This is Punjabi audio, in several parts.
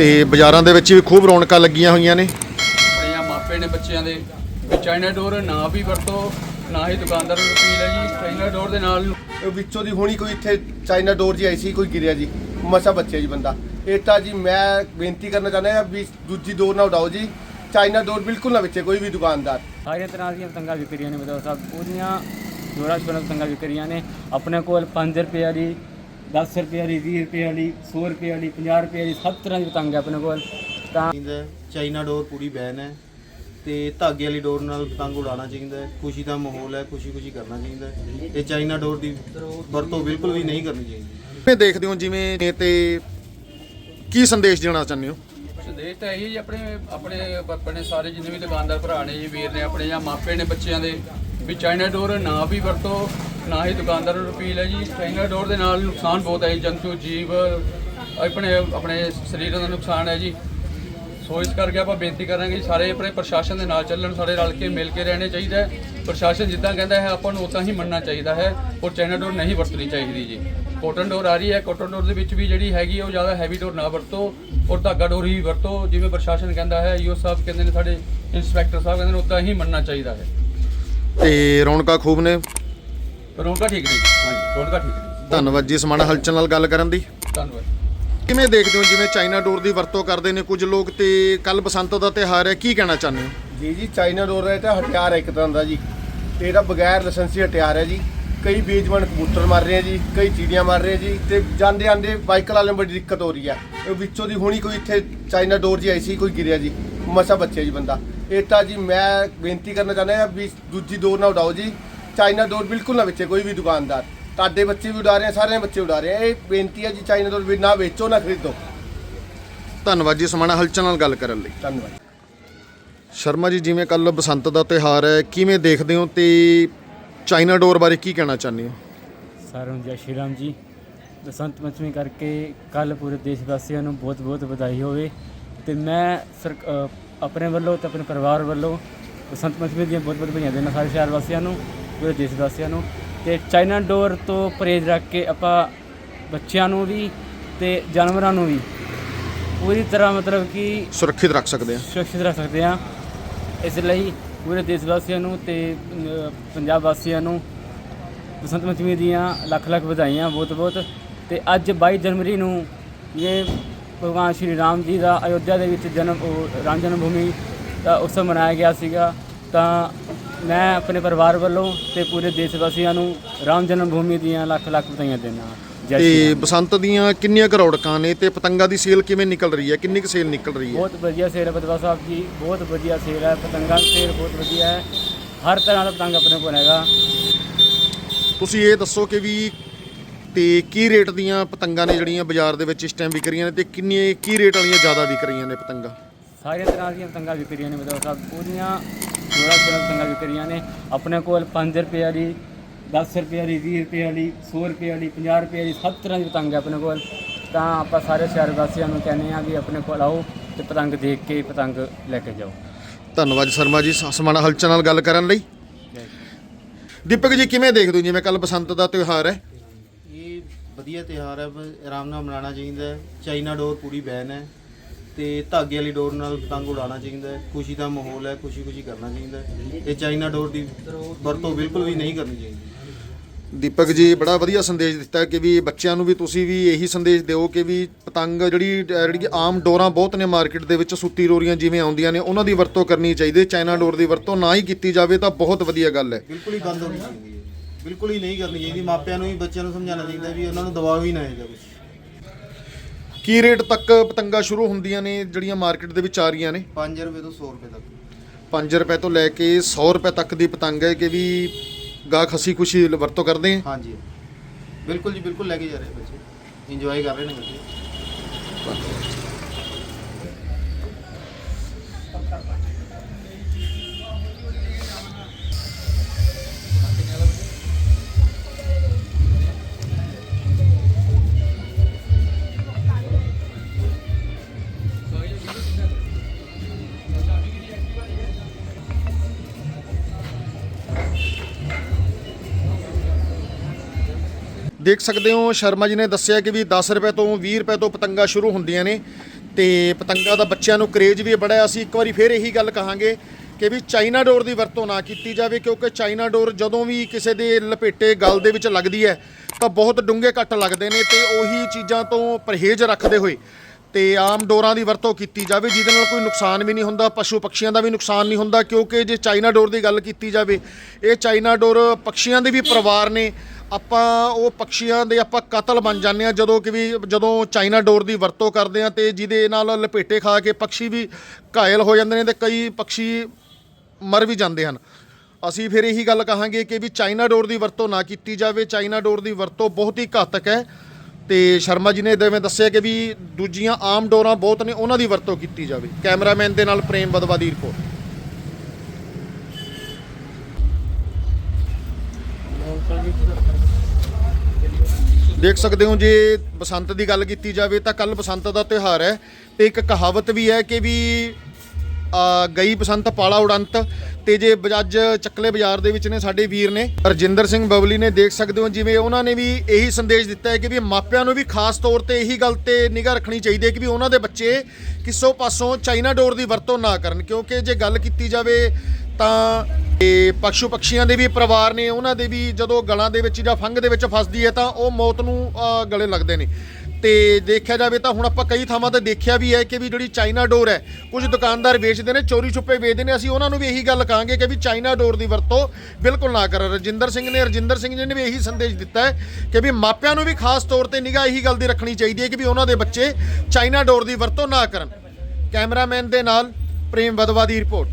ਤੇ ਬਾਜ਼ਾਰਾਂ ਦੇ ਵਿੱਚ ਵੀ ਖੂਬ ਰੌਣਕਾਂ ਲੱਗੀਆਂ ਹੋਈਆਂ ਨੇ। ਆਪਣੇ ਆ ਮਾਪੇ ਨੇ ਬੱਚਿਆਂ ਦੇ। ਵੀ ਚਾਈਨਾ ਡੋਰ ਨਾ ਵੀ ਵਰਤੋ ਨਾ ਹੀ ਦੁਕਾਨਦਾਰ ਨੂੰ ਅਪੀਲ ਹੈ ਜੀ। ਚਾਈਨਾ ਡੋਰ ਦੇ ਨਾਲ ਵਿੱਚੋਂ ਦੀ ਹੁਣੀ ਕੋਈ ਇੱਥੇ ਚਾਈਨਾ ਡੋਰ ਜੀ ਆਈ ਸੀ ਕੋਈ ਗਿਰਿਆ ਜੀ। ਮਸਾ ਬੱਚੇ ਜੀ ਬੰਦਾ। ਇਹ ਤਾਂ ਜੀ ਮੈਂ ਬੇਨਤੀ ਕਰਨਾ ਚਾਹੁੰਦਾ ਹਾਂ ਵੀ ਦੂਜੀ ਡੋਰ ਨਾ ਉਡਾਓ ਜੀ। ਚਾਈਨਾ ਡੋਰ ਬਿਲਕੁਲ ਨਾ ਵੇਚੇ ਕੋਈ ਵੀ ਦੁਕਾਨਦਾਰ। ਸਾਰੀਆਂ ਤਰ੍ਹਾਂ ਦੀਆਂ ਪਤੰਗਾਂ ਵਿਕ ਰਹੀਆਂ ਨੇ ਮਤਲਬ ਸਭ ਉਹਦੀਆਂ ਜੋੜਾ ਸ਼ੋੜਾ ਪਤੰਗਾਂ ਵਿਕ ਰਹੀਆਂ ਨੇ। ਆਪਣੇ ਕੋਲ 5 ਰੁਪਏ ਵਾਲੀ 10 ਰੁਪਏ ਵਾਲੀ 20 ਰੁਪਏ ਵਾਲੀ 100 ਰੁਪਏ ਵਾਲੀ 50 ਰੁਪਏ ਵਾਲੀ ਸਭ ਤਰ੍ਹਾਂ ਦੀ ਪਤੰਗ ਹੈ ਆਪਣੇ ਕੋਲ ਤਾਂ। ਚਾਈਨਾ ਡੋਰ ਪੂਰੀ ਬੈਨ ਹੈ ਤੇ ਧਾਗੇ ਵਾਲੀ ਡੋਰ ਨਾਲ ਪਤੰਗ ਉਡਾਉਣਾ ਚਾਹੀਦਾ ਹੈ ਖੁਸ਼ੀ ਦਾ ਮਾਹੌਲ ਹੈ ਖੁਸ਼ੀ ਖੁਸ਼ੀ ਕਰਨਾ ਚਾਹੀਦਾ ਹੈ ਤੇ ਚਾਈਨਾ ਡੋਰ ਦੀ ਵਰਤੋਂ ਬਿਲਕੁਲ ਵੀ ਨਹੀਂ ਕਰਨੀ ਚਾਹੀਦੀ ਕਿਵੇਂ ਦੇਖਦੇ ਹੋ ਜਿਵੇਂ ਤੇ ਕੀ ਸੰਦੇਸ਼ ਦੇਣਾ ਚਾਹੁੰਦੇ ਹੋ ਸੰਦੇਸ਼ ਤਾਂ ਇਹੀ ਜੀ ਆਪਣੇ ਆਪਣੇ ਆਪਣੇ ਸਾਰੇ ਜਿੰਨੇ ਵੀ ਦੁਕਾਨਦਾਰ ਭਰਾ ਨੇ ਜੀ ਵੀਰ ਨੇ ਆਪਣੇ ਜਾਂ ਮਾਪੇ ਨੇ ਬੱਚਿਆਂ ਦੇ ਵੀ ਚਾਈਨਾ ਡੋਰ ਨਾ ਵੀ ਵਰਤੋ ਨਾ ਹੀ ਦੁਕਾਨਦਾਰਾਂ ਨੂੰ ਅਪੀਲ ਹੈ ਜੀ। ਚਾਈਨਾ ਡੋਰ ਦੇ ਨਾਲ ਨੁਕਸਾਨ ਬਹੁਤ ਹੈ ਜੀ। ਜੰਤੂ, ਜੀਵ ਆਪਣੇ ਆਪਣੇ ਸਰੀਰ ਦਾ ਨੁਕਸਾਨ ਹੈ ਜੀ। ਸੋ ਇਸ ਕਰਕੇ ਆਪਾਂ ਬੇਨਤੀ ਕਰਾਂਗੇ ਜੀ, ਸਾਰੇ ਆਪਣੇ ਪ੍ਰਸ਼ਾਸਨ ਦੇ ਨਾਲ ਚੱਲਣ, ਸਾਰੇ ਰਲ ਕੇ ਮਿਲ ਕੇ ਰਹਿਣੇ ਚਾਹੀਦਾ ਹੈ। ਪ੍ਰਸ਼ਾਸਨ ਜਿੱਦਾਂ ਕਹਿੰਦਾ ਹੈ, ਆਪਾਂ ਨੂੰ ਉਦਾਂ ਹੀ ਮੰਨਣਾ ਚਾਹੀਦਾ ਹੈ। ਔਰ ਚਾਈਨਾ ਡੋਰ ਨਹੀਂ ਵਰਤਣੀ ਚਾਹੀਦੀ ਜੀ। ਕੋਟਨ ਡੋਰ ਆ ਰਹੀ ਹੈ। ਕੋਟਨ ਡੋਰ ਦੇ ਵਿੱਚ ਵੀ ਜਿਹੜੀ ਹੈਗੀ ਹੈ ਉਹ ਜ਼ਿਆਦਾ ਹੈਵੀ ਡੋਰ ਨਾ ਵਰਤੋ। ਔਰ ਧਾਗਾ ਡੋਰ ਹੀ ਵਰਤੋ। ਜਿਵੇਂ ਪ੍ਰਸ਼ਾਸਨ ਕਹਿੰਦਾ ਹੈ ਯੂ ਸਾਹਿਬ ਕਹਿੰਦੇ ਨੇ, ਸਾਡੇ ਇੰਸਪੈਕਟਰ ਸਾਹਿਬ ਕਹਿੰਦੇ ਨੇ, ਉਦਾਂ ਹੀ ਮੰਨਣਾ ਚਾਹੀਦਾ ਹੈ। ਤੇ ਰੌਣਕਾਂ ਖੂਬ ਨੇ। ਰੌਣਕਾਂ ਠੀਕ ਨਹੀਂ। ਹਾਂਜੀ। ਰੌਣਕਾਂ ਠੀਕ ਨਹੀਂ। ਧੰਨਵਾਦ ਜੀ ਸਮਾਣਾ ਹਲਚਲ ਨਾਲ ਗੱਲ ਕਰਨ ਦੀ। ਧੰਨਵਾਦ। ਕਿਵੇਂ ਦੇਖਦੇ ਹੋ ਜਿਵੇਂ ਚਾਈਨਾ ਡੋਰ ਦੀ ਵਰਤੋਂ ਕਰਦੇ ਨੇ ਕੁਝ ਲੋਕ ਤੇ ਕੱਲ ਬਸੰਤ ਦਾ ਤਿਉਹਾਰ ਹੈ ਕੀ ਕਹਿਣਾ ਚਾਹੁੰਦੇ ਹੋ? ਜੀ ਜੀ ਚਾਈਨਾ ਡੋਰ ਦਾ ਇਹ ਤਾਂ ਹਥਿਆਰ ਹੈ ਇੱਕ ਤਰ੍ਹਾਂ ਦਾ ਜੀ। ਤੇ ਇਹਦਾ ਬਗੈਰ ਲਾਇਸੈਂਸੀ ਹਥਿਆਰ ਹੈ ਜੀ। ਕਈ ਬੇਜਵਾਨ ਕਬੂਤਰ ਮਾਰ ਰਹੇ ਆ ਜੀ ਕਈ ਚਿੜੀਆਂ ਮਾਰ ਰਹੇ ਆ ਜੀ ਤੇ ਜਾਂਦੇ ਆਂਦੇ ਬਾਈਕਲ ਵਾਲਿਆਂ ਨੂੰ ਬੜੀ ਦਿੱਕਤ ਹੋ ਰਹੀ ਹੈ ਇਹ ਵਿੱਚੋਂ ਦੀ ਹੁਣੀ ਕੋਈ ਇੱਥੇ ਚਾਈਨਾ ਡੋਰ ਜੀ ਆਈ ਸੀ ਕੋਈ ਗਿਰਿਆ ਜੀ। ਮਸਾ ਬੱਚੇ ਜੀ ਬੰਦਾ। ਇਹ ਤਾਂ ਜੀ ਮੈਂ ਬੇਨਤੀ ਕਰਨਾ ਚਾਹੁੰਦਾ ਹਾਂ ਵੀ ਦੂਜੀ ਡੋਰ ਨਾ ਉਡਾਓ ਜੀ। ਚਾਈਨਾ ਡੋਰ ਬਿਲਕੁਲ ਨਾ ਵੇਚੇ ਕੋਈ ਵੀ ਦੁਕਾਨਦਾਰ। ਤੁਹਾਡੇ ਬੱਚੇ ਵੀ ਉਡਾ ਰਹੇ ਆ ਸਾਰਿਆਂ ਬੱਚੇ ਉਡਾ ਰਹੇ ਆ। ਇਹ ਬੇਨਤੀ ਹੈ ਜੀ ਚਾਈਨਾ ਡੋਰ ਵੀ ਨਾ ਵੇਚੋ ਨਾ ਖਰੀਦੋ। ਧੰਨਵਾਦ ਜੀ ਸਮਾਣਾ ਹਲਚਲ ਨਾਲ ਗੱਲ ਕਰਨ ਲਈ। ਧੰਨਵਾਦ। ਸ਼ਰਮਾ ਜੀ ਜਿਵੇਂ ਕੱਲ ਬਸੰਤ ਦਾ ਤਿਉਹਾਰ ਹੈ ਕਿਵੇਂ ਦੇਖਦੇ ਹੋ ਤੇ ਚਾਈਨਾ ਡੋਰ ਬਾਰੇ ਕੀ ਕਹਿਣਾ ਚਾਹੁੰਦੇ ਹੋ? ਸਾਰਿਆਂ ਨੂੰ ਜੈ ਸ਼੍ਰੀ ਰਾਮ ਜੀ। ਬਸੰਤ ਪੰਚਮੀ ਕਰਕੇ ਕੱਲ ਪੂਰੇ ਦੇਸ਼ ਵਾਸੀਆਂ ਨੂੰ ਬਹੁਤ ਬਹੁਤ ਵਧਾਈ ਹੋਵੇ। ਤੇ ਮੈਂ ਆਪਣੇ ਵੱਲੋਂ ਤੇ ਆਪਣੇ ਪਰਿਵਾਰ ਵੱਲੋਂ ਬਸੰਤ ਪੰਚਮੀ ਦੀਆਂ ਬਹੁਤ ਬਹੁਤ ਵਧਾਈਆਂ ਦੇਣਾ ਸਾਰੇ ਸ਼ਹਿਰ ਵਾਸੀਆਂ ਨੂੰ। ਪੂਰੇ ਦੇਸ਼ ਵਾਸੀਆਂ ਨੂੰ ਤੇ ਚਾਈਨਾ ਡੋਰ ਤੋਂ ਪਰਹੇਜ਼ ਰੱਖ ਕੇ ਆਪਾਂ ਬੱਚਿਆਂ ਨੂੰ ਵੀ ਤੇ ਜਾਨਵਰਾਂ ਨੂੰ ਵੀ ਪੂਰੀ ਤਰ੍ਹਾਂ ਮਤਲਬ ਕਿ ਸੁਰੱਖਿਅਤ ਰੱਖ ਸਕਦੇ ਆ ਸੁਰੱਖਿਅਤ ਰੱਖ ਸਕਦੇ ਹਾਂ। ਇਸ ਲਈ ਪੂਰੇ ਦੇਸ਼ ਵਾਸੀਆਂ ਨੂੰ ਤੇ ਪੰਜਾਬ ਵਾਸੀਆਂ ਨੂੰ ਬਸੰਤ ਪੰਚਮੀ ਦੀਆਂ ਲੱਖ ਲੱਖ ਵਧਾਈਆਂ ਬਹੁਤ ਬਹੁਤ ਤੇ ਅੱਜ 22 ਜਨਵਰੀ ਨੂੰ ਇਹ ਭਗਵਾਨ ਸ਼੍ਰੀ ਰਾਮ ਜੀ ਦਾ ਅਯੋਧਿਆ ਦੇ ਵਿੱਚ ਜਨਮ ਉਹ ਰਾਮ ਜਨਮ ਭੂਮੀ ਦਾ ਉਤਸਵ ਮਨਾਇਆ ਗਿਆ ਸੀਗਾ ਤਾਂ ਮੈਂ ਆਪਣੇ ਪਰਿਵਾਰ ਵੱਲੋਂ ਤੇ ਪੂਰੇ ਦੇਸ਼ ਵਾਸੀਆਂ ਨੂੰ ਰਾਮ ਜਨਮ ਭੂਮੀ ਦੀਆਂ ਲੱਖ ਲੱਖ ਵਧਾਈਆਂ ਦਿੰਦਾ ਜੈ ਸ਼੍ਰੀ ਤੇ ਰਾਮ। ਬਸੰਤ ਦੀਆਂ ਕਿੰਨੀਆਂ ਕੁ ਰੌਣਕਾਂ ਨੇ ਤੇ ਪਤੰਗਾਂ ਦੀ ਸੇਲ ਕਿਵੇਂ ਨਿਕਲ ਰਹੀ ਹੈ? ਕਿੰਨੀ ਕੁ ਸੇਲ ਨਿਕਲ ਰਹੀ ਹੈ? ਬਹੁਤ ਵਧੀਆ ਸੇਲ ਹੈ ਬਦਵਾ ਸਾਹਿਬ ਜੀ ਬਹੁਤ ਵਧੀਆ ਸੇਲ ਹੈ। ਪਤੰਗਾਂ ਦੀ ਸੇਲ ਬਹੁਤ ਵਧੀਆ ਹੈ। ਹਰ ਤਰ੍ਹਾਂ ਦਾ ਪਤੰਗ ਆਪਣੇ ਕੋਲ ਹੈਗਾ। ਤੁਸੀਂ ਇਹ ਦੱਸੋ ਕਿ ਵੀ ਤੇ ਕੀ ਰੇਟ ਦੀਆਂ ਪਤੰਗਾਂ ਨੇ ਜਿਹੜੀਆਂ ਬਾਜ਼ਾਰ ਦੇ ਵਿੱਚ ਇਸ ਟਾਈਮ ਵਿਕ ਰਹੀਆਂ ਨੇ ਤੇ ਕਿੰਨੀ ਕੀ ਰੇਟ ਵਾਲੀਆਂ ਜ਼ਿਆਦਾ ਵਿਕ ਰਹੀਆਂ ਨੇ ਪਤੰਗਾਂ? ਸਾਰੀਆਂ ਤਰ੍ਹਾਂ ਦੀਆਂ ਪਤੰਗਾਂ ਵਿਕ ਰਹੀਆਂ ਨੇ ਬਦਵਾ ਸਾਹਿਬ ਉਹਦੀਆਂ ਜੋੜਾ ਜੋੜਾ ਪਤੰਗਾਂ ਵਿਕ ਰਹੀਆਂ ਨੇ। ਆਪਣੇ ਕੋਲ 5 ਰੁਪਏ ਵਾਲੀ 10 ਰੁਪਏ ਵਾਲੀ 20 ਰੁਪਏ ਵਾਲੀ 100 ਰੁਪਏ ਵਾਲੀ 50 ਰੁਪਏ ਵਾਲੀ ਸਭ ਤਰ੍ਹਾਂ ਦੀ ਪਤੰਗ ਹੈ ਆਪਣੇ ਕੋਲ। ਤਾਂ ਆਪਾਂ ਸਾਰੇ ਸ਼ਹਿਰ ਵਾਸੀਆਂ ਨੂੰ ਕਹਿੰਦੇ ਆ ਵੀ ਆਪਣੇ ਕੋਲ ਆਓ ਤੇ ਪਤੰਗ ਦੇਖ ਕੇ ਪਤੰਗ ਲੈ ਕੇ ਜਾਓ। ਧੰਨਵਾਦ ਸ਼ਰਮਾ ਜੀ ਸਮਾਣਾ ਹਲਚਲ ਨਾਲ ਗੱਲ ਕਰਨ ਲਈ। ਦੀਪਕ ਜੀ ਕਿਵੇਂ ਦੇਖਦੇ ਹੋ? ਜਿਵੇਂ ਕੱਲ ਬਸੰਤ ਦਾ ਤਿਉਹਾਰ ਹੈ। ਇਹ ਵਧੀਆ ਤਿਉਹਾਰ ਹੈ ਆਰਾਮ ਨਾਲ ਮਨਾਉਣਾ ਚਾਹੀਦਾ ਹੈ। ਚਾਈਨਾ ਡੋਰ ਪੂਰੀ ਬੈਨ ਹੈ। ਤੇ ਧਾਗੇ ਵਾਲੀ ਡੋਰ ਨਾਲ ਪਤੰਗ ਉਡਾਉਣਾ ਚਾਹੀਦਾ ਹੈ। ਖੁਸ਼ੀ ਦਾ ਮਾਹੌਲ ਹੈ ਖੁਸ਼ੀ ਖੁਸ਼ੀ ਕਰਨਾ ਚਾਹੀਦਾ ਹੈ। ਤੇ ਚਾਈਨਾ ਡੋਰ ਦੀ ਵਰਤੋਂ ਬਿਲਕੁਲ ਵੀ ਨਹੀਂ ਕਰਨੀ ਚਾਹੀਦੀ। ਦੀਪਕ ਜੀ ਬੜਾ ਵਧੀਆ ਸੰਦੇਸ਼ ਦਿੱਤਾ ਕਿ ਵੀ ਬੱਚਿਆਂ ਨੂੰ ਵੀ ਤੁਸੀਂ ਵੀ ਇਹੀ ਸੰਦੇਸ਼ ਦਿਓ ਕਿ ਵੀ ਪਤੰਗ ਜਿਹੜੀ ਜਿਹੜੀ ਆਮ ਡੋਰਾਂ ਬਹੁਤ ਨੇ ਮਾਰਕੀਟ ਦੇ ਵਿੱਚ ਸੁੱਤੀ ਰੋਰੀਆਂ ਜਿਵੇਂ ਆਉਂਦੀਆਂ ਨੇ ਉਹਨਾਂ ਦੀ ਵਰਤੋਂ ਕਰਨੀ ਚਾਹੀਦੀ ਹੈ ਚਾਈਨਾ ਡੋਰ ਦੀ ਵਰਤੋਂ ਨਾ ਹੀ ਕੀਤੀ ਜਾਵੇ ਤਾਂ ਬਹੁਤ ਵਧੀਆ ਗੱਲ ਹੈ। ਬਿਲਕੁਲ ਹੀ ਬੰਦ ਹੋਣੀ ਚਾਹੀਦੀ ਹੈ। ਬਿਲਕੁਲ ਹੀ ਨਹੀਂ ਕਰਨੀ ਚਾਹੀਦੀ। ਮਾਪਿਆਂ ਨੂੰ ਵੀ ਬੱਚਿਆਂ ਨੂੰ ਸਮਝਾਉਣਾ ਚਾਹੀਦਾ ਵੀ ਉਹਨਾਂ ਨੂੰ ਦਬਾਅ ਵੀ ਨਾ ਹੈਗਾ ਕੁਝ ਕੀ ਰੇਟ ਤੱਕ ਪਤੰਗਾਂ ਸ਼ੁਰੂ ਹੁੰਦੀਆਂ ਨੇ ਜਿਹੜੀਆਂ ਮਾਰਕੀਟ ਦੇ ਵਿੱਚ ਆ ਰਹੀਆਂ ਨੇ? 5 ਰੁਪਏ ਤੋਂ 100 ਰੁਪਏ ਤੱਕ। 5 ਰੁਪਏ ਤੋਂ ਲੈ ਕੇ 100 ਰੁਪਏ ਤੱਕ ਦੀ ਪਤੰਗ ਹੈ ਕਿ ਵੀ ਗਾਹਕ ਹੱਸੀ ਖੁਸ਼ੀ ਵਰਤੋਂ ਕਰਦੇ ਆ ਹਾਂਜੀ। ਬਿਲਕੁਲ ਜੀ ਬਿਲਕੁਲ ਲੈ ਕੇ ਜਾ ਰਹੇ ਬੱਚੇ। ਇੰਜੋਏ ਕਰ ਰਹੇ ਨੇ ਬੱਚੇ। ਦੇਖ ਸਕਦੇ ਹੋ, ਸ਼ਰਮਾ ਜੀ ਨੇ ਦੱਸਿਆ ਕਿ ਵੀ 10 ਰੁਪਏ ਤੋਂ 20 ਰੁਪਏ ਤੋਂ ਪਤੰਗਾਂ ਸ਼ੁਰੂ ਹੁੰਦੀਆਂ ਨੇ ਤੇ ਪਤੰਗਾ ਦਾ ਬੱਚਿਆਂ ਨੂੰ ਕਰੇਜ ਵੀ ਬੜਾ ਅਸੀਂ ਇੱਕ ਵਾਰੀ ਫੇਰ ਇਹੀ ਗੱਲ ਕਹਾਂਗੇ ਕਿ ਵੀ ਚਾਈਨਾ ਡੋਰ ਦੀ ਵਰਤੋਂ ਨਾ ਕੀਤੀ ਜਾਵੇ, ਕਿਉਂਕਿ ਚਾਈਨਾ ਡੋਰ ਜਦੋਂ ਵੀ ਕਿਸੇ ਦੇ ਲਪੇਟੇ ਗਲ ਦੇ ਵਿੱਚ ਲੱਗਦੀ ਹੈ, ਤਾਂ ਬਹੁਤ ਡੂੰਘੇ ਕੱਟ ਲੱਗਦੇ ਨੇ ਤੇ ਉਹੀ ਚੀਜ਼ਾਂ ਤੋਂ ਪਰਹੇਜ਼ ਰੱਖਦੇ ਹੋਏ ਤੇ ਆਮ ਡੋਰਾਂ ਦੀ ਵਰਤੋਂ ਕੀਤੀ ਜਾਵੇ, ਜਿਹਦੇ ਨਾਲ ਕੋਈ ਨੁਕਸਾਨ ਵੀ ਨਹੀਂ ਹੁੰਦਾ, ਪਸ਼ੂ ਪਕਸ਼ੀਆਂ ਦਾ ਵੀ ਨੁਕਸਾਨ ਨਹੀਂ ਹੁੰਦਾ, ਕਿਉਂਕਿ ਜੇ ਚਾਈਨਾ ਡੋਰ ਦੀ ਗੱਲ ਕੀਤੀ ਜਾਵੇ, ਇਹ ਚਾਈਨਾ ਡੋਰ ਪਕਸ਼ੀਆਂ ਦੇ ਵੀ ਪਰਿਵਾਰ ਨੇ ਆਪਾਂ ਉਹ ਪਕਸ਼ੀਆਂ ਦੇ ਆਪਾਂ ਕਤਲ ਬਣ ਜਾਂਦੇ ਆ ਜਦੋਂ ਕਿ ਵੀ ਜਦੋਂ ਚਾਈਨਾ ਡੋਰ ਦੀ ਵਰਤੋਂ ਕਰਦੇ ਆ ਤੇ ਜਿਹਦੇ ਨਾਲ ਲਪੇਟੇ ਖਾ ਕੇ ਪੰਛੀ ਵੀ ਘਾਇਲ ਹੋ ਜਾਂਦੇ ਨੇ ਤੇ ਕਈ ਪੰਛੀ ਮਰ ਵੀ ਜਾਂਦੇ ਹਨ। ਅਸੀਂ ਫਿਰ ਇਹੀ ਗੱਲ ਕਹਾਂਗੇ ਕਿ ਵੀ ਚਾਈਨਾ ਡੋਰ ਦੀ ਵਰਤੋਂ ਨਾ ਕੀਤੀ ਜਾਵੇ। ਚਾਈਨਾ ਡੋਰ ਦੀ ਵਰਤੋਂ ਬਹੁਤ ਹੀ ਘਾਤਕ ਹੈ ਤੇ ਸ਼ਰਮਾ ਜੀ ਨੇ ਜਿਵੇਂ ਦੱਸਿਆ ਕਿ ਵੀ ਦੂਜੀਆਂ ਆਮ ਡੋਰਾਂ ਬਹੁਤ ਨੇ, ਉਹਨਾਂ ਦੀ ਵਰਤੋਂ ਕੀਤੀ ਜਾਵੇ। ਕੈਮਰਾਮੈਨ ਦੇ ਨਾਲ ਪ੍ਰੇਮ ਬਦਵਾ ਦੀ ਰਿਪੋਰਟ ਦੇਖ ਸਕਦੇ ਹੋ ਜੇ ਬਸੰਤ ਦੀ ਗੱਲ ਕੀਤੀ ਜਾਵੇ ਤਾਂ ਕੱਲ ਬਸੰਤ ਦਾ ਤਿਉਹਾਰ ਹੈ ਤੇ ਇੱਕ ਕਹਾਵਤ ਵੀ ਹੈ ਕਿ ਵੀ ਗਈ ਬਸੰਤ ਪਾਲਾ ਉਡੰਤ ਤੇ ਜੇ ਬ- ਅੱਜ ਚੱਕਲੇ ਬਾਜ਼ਾਰ ਦੇ ਵਿੱਚ ਨੇ ਸਾਡੇ ਵੀਰ ਨੇ, ਰਜਿੰਦਰ ਸਿੰਘ ਬਬਲੀ ਨੇ ਦੇਖ ਸਕਦੇ ਹੋ ਜਿਵੇਂ ਉਹਨਾਂ ਨੇ ਵੀ ਇਹੀ ਸੰਦੇਸ਼ ਦਿੱਤਾ ਹੈ ਕਿ ਵੀ ਮਾਪਿਆਂ ਨੂੰ ਵੀ ਖਾਸ ਤੌਰ ਤੇ ਇਹੀ ਗੱਲ ਤੇ ਨਿਗਾਹ ਰੱਖਣੀ ਚਾਹੀਦੀ ਹੈ ਕਿ ਵੀ ਉਹਨਾਂ ਦੇ ਬੱਚੇ ਕਿਸੋਂ ਪਾਸੋਂ ਚਾਈਨਾ ਡੋਰ ਦੀ ਵਰਤੋਂ ਨਾ ਕਰਨ ਕਿਉਂਕਿ ਜੇ ਗੱਲ ਕੀਤੀ ਜਾਵੇ ਤਾਂ ਇਹ ਪਸ਼ੂ ਪਕਸ਼ੀਆਂ ਦੇ ਵੀ ਪਰਿਵਾਰ ਨੇ ਉਹਨਾਂ ਦੇ ਵੀ ਜਦੋਂ ਗਲਾਂ ਦੇ ਵਿੱਚ ਜਾਂ ਫੰਗ ਦੇ ਵਿੱਚ ਫਸਦੀ ਹੈ ਤਾਂ ਉਹ ਮੌਤ ਨੂੰ ਅ, ਗਲੇ ਲੱਗਦੇ ਨੇ। ਤੇ ਦੇਖਿਆ ਜਾਵੇ ਤਾਂ ਹੁਣ ਆਪਾਂ ਕਈ ਥਾਵਾਂ ਤੇ ਦੇਖਿਆ ਵੀ ਹੈ ਕਿ ਵੀ ਜਿਹੜੀ ਚਾਈਨਾ ਡੋਰ ਹੈ ਕੁਝ ਦੁਕਾਨਦਾਰ ਵੇਚਦੇ ਨੇ ਚੋਰੀ ਛੁਪੇ ਵੇਚਦੇ ਨੇ। ਅਸੀਂ ਉਹਨਾਂ ਨੂੰ ਵੀ ਇਹੀ ਗੱਲ ਕਹਾਂਗੇ ਕਿ ਵੀ ਚਾਈਨਾ ਡੋਰ ਦੀ ਵਰਤੋਂ ਬਿਲਕੁਲ ਨਾ ਕਰਨ। ਰਜਿੰਦਰ ਸਿੰਘ ਨੇ ਰਜਿੰਦਰ ਸਿੰਘ ਜੀ ਨੇ ਵੀ ਇਹੀ ਸੰਦੇਸ਼ ਦਿੱਤਾ ਹੈ ਕਿ ਵੀ ਮਾਪਿਆਂ ਨੂੰ ਵੀ ਖਾਸ ਤੌਰ ਤੇ ਨਿਗਾਹ ਇਹੀ ਗੱਲ ਦੀ ਰੱਖਣੀ ਚਾਹੀਦੀ ਹੈ ਕਿ ਵੀ ਉਹਨਾਂ ਦੇ ਬੱਚੇ ਚਾਈਨਾ ਡੋਰ ਦੀ ਵਰਤੋਂ ਨਾ ਕਰਨ। ਕੈਮਰਾਮੈਨ ਦੇ ਨਾਲ ਪ੍ਰੇਮ ਵਦਵਾ ਦੀ ਰਿਪੋਰਟ।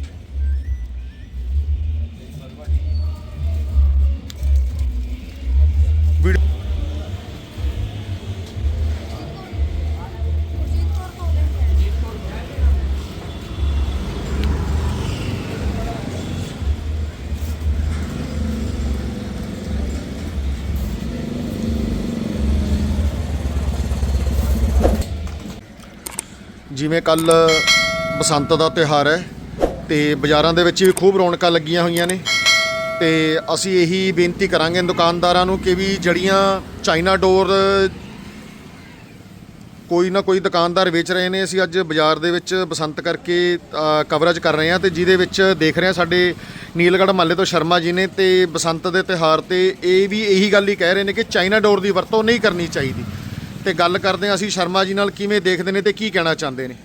ਜਿਵੇਂ ਕੱਲ ਬਸੰਤ ਦਾ ਤਿਉਹਾਰ ਹੈ ਤੇ ਬਾਜ਼ਾਰਾਂ ਦੇ ਵਿੱਚ ਵੀ ਖੂਬ ਰੌਣਕਾਂ ਲੱਗੀਆਂ ਹੋਈਆਂ ਨੇ ਤੇ ਅਸੀਂ ਇਹੀ ਬੇਨਤੀ ਕਰਾਂਗੇ ਦੁਕਾਨਦਾਰਾਂ ਨੂੰ ਕਿ ਵੀ ਜੜੀਆਂ ਚਾਈਨਾ ਡੋਰ ਕੋਈ ਨਾ ਕੋਈ ਦੁਕਾਨਦਾਰ ਵੇਚ ਰਹੇ ਨੇ। ਅਸੀਂ ਅੱਜ ਬਾਜ਼ਾਰ ਦੇ ਵਿੱਚ ਬਸੰਤ ਕਰਕੇ ਕਵਰੇਜ ਕਰ ਰਹੇ ਹਾਂ ਤੇ ਜਿਹਦੇ ਵਿੱਚ ਦੇਖ ਰਹੇ ਹਾਂ ਸਾਡੇ ਨੀਲਗੜ੍ਹ ਮਹੱਲੇ ਤੋਂ ਸ਼ਰਮਾ ਜੀ ਨੇ ਤੇ ਬਸੰਤ ਦੇ ਤਿਉਹਾਰ ਤੇ ਇਹ ਵੀ ਇਹੀ ਗੱਲ ਹੀ ਕਹਿ ਰਹੇ ਨੇ ਕਿ ਚਾਈਨਾ ਡੋਰ ਦੀ ਵਰਤੋਂ ਨਹੀਂ ਕਰਨੀ ਚਾਹੀਦੀ। ਤੇ ਗੱਲ ਕਰਦੇ ਹਾਂ ਅਸੀਂ ਸ਼ਰਮਾ ਜੀ ਨਾਲ ਕਿਵੇਂ ਦੇਖਦੇ ਨੇ ਤੇ ਕੀ ਕਹਿਣਾ ਚਾਹੁੰਦੇ ਨੇ।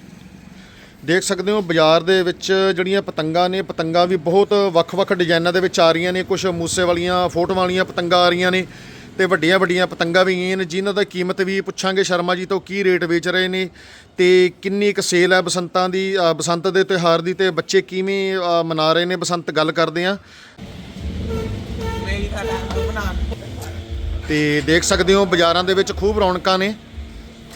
ਦੇਖ ਸਕਦੇ ਹੋ ਬਾਜ਼ਾਰ ਦੇ ਵਿੱਚ ਜਿਹੜੀਆਂ ਪਤੰਗਾਂ ਨੇ, ਪਤੰਗਾਂ ਵੀ ਬਹੁਤ ਵੱਖ-ਵੱਖ ਡਿਜ਼ਾਈਨਾਂ ਦੇ ਵਿੱਚ ਆ ਰਹੀਆਂ ਨੇ ਕੁਝ ਮੂਸੇ ਵਾਲੀਆਂ ਫੋਟੋ ਵਾਲੀਆਂ ਪਤੰਗਾਂ ਆ ਰਹੀਆਂ ਨੇ ਤੇ ਵੱਡੀਆਂ ਵੱਡੀਆਂ ਪਤੰਗਾਂ ਵੀ ਆਈਆਂ ਨੇ, ਜਿਨ੍ਹਾਂ ਦਾ ਕੀਮਤ ਵੀ ਪੁੱਛਾਂਗੇ ਸ਼ਰਮਾ ਜੀ ਤੋਂ ਕੀ ਰੇਟ ਵੇਚ ਰਹੇ ਨੇ ਤੇ ਕਿੰਨੀ ਕੁ ਸੇਲ ਹੈ ਬਸੰਤਾਂ ਦੀ ਬਸੰਤ ਦੇ ਤਿਉਹਾਰ ਦੀ ਤੇ ਬੱਚੇ ਕਿਵੇਂ ਮਨਾ ਰਹੇ ਨੇ, ਬਸੰਤ ਗੱਲ ਕਰਦੇ ਆ ਤੇ ਦੇਖ ਸਕਦੇ ਹੋ ਬਾਜ਼ਾਰਾਂ ਦੇ ਵਿੱਚ ਖੂਬ ਰੌਣਕਾਂ ਨੇ।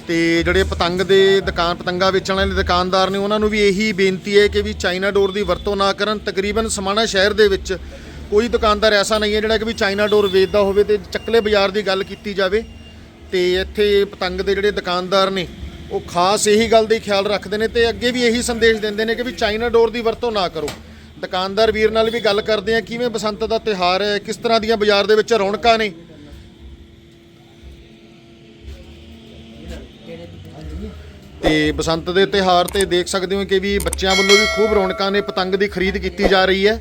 ਤੇ ਜਿਹੜੇ ਪਤੰਗ ਦੇ ਦੁਕਾਨ, ਪਤੰਗਾ ਵੇਚਣ ਵਾਲੇ ਦੁਕਾਨਦਾਰ ਨੇ, ਉਹਨਾਂ ਨੂੰ ਵੀ ਇਹੀ ਬੇਨਤੀ ਹੈ ਕਿ ਵੀ ਚਾਈਨਾ ਡੋਰ ਦੀ ਵਰਤੋਂ ਨਾ ਕਰਨ। ਤਕਰੀਬਨ ਸਮਾਣਾ ਸ਼ਹਿਰ ਦੇ ਵਿੱਚ ਕੋਈ ਦੁਕਾਨਦਾਰ ਐਸਾ ਨਹੀਂ ਹੈ ਜਿਹੜਾ ਕਿ ਵੀ ਚਾਈਨਾ ਡੋਰ ਵੇਚਦਾ ਹੋਵੇ ਤੇ ਚੱਕਲੇ ਬਾਜ਼ਾਰ ਦੀ ਗੱਲ ਕੀਤੀ ਜਾਵੇ। ਤੇ ਇੱਥੇ ਪਤੰਗ ਦੇ ਜਿਹੜੇ ਦੁਕਾਨਦਾਰ ਨੇ, ਉਹ ਖਾਸ ਇਹੀ ਗੱਲ ਦਾ ਖਿਆਲ ਰੱਖਦੇ ਨੇ ਤੇ ਅੱਗੇ ਵੀ ਇਹੀ ਸੰਦੇਸ਼ ਦਿੰਦੇ ਨੇ ਕਿ ਵੀ ਚਾਈਨਾ ਡੋਰ ਦੀ ਵਰਤੋਂ ਨਾ ਕਰੋ। ਦੁਕਾਨਦਾਰ ਵੀਰ ਨਾਲ ਵੀ ਗੱਲ ਕਰਦੇ ਆ ਕਿਵੇਂ ਬਸੰਤ ਦਾ ਤਿਉਹਾਰ ਹੈ, ਕਿਸ ਤਰ੍ਹਾਂ ਦੀਆਂ ਬਾਜ਼ਾਰ ਦੇ ਵਿੱਚ ਰੌਣਕਾਂ ਨੇ ਤੇ ਬਸੰਤ ਦੇ ਤਿਉਹਾਰ ਤੇ ਦੇਖ ਸਕਦੇ ਹੋ ਕਿ ਵੀ ਬੱਚਿਆਂ ਵੱਲੋਂ ਵੀ ਖੂਬ ਰੌਣਕਾਂ ਨੇ ਪਤੰਗ ਦੀ ਖਰੀਦ ਕੀਤੀ ਜਾ ਰਹੀ ਹੈ।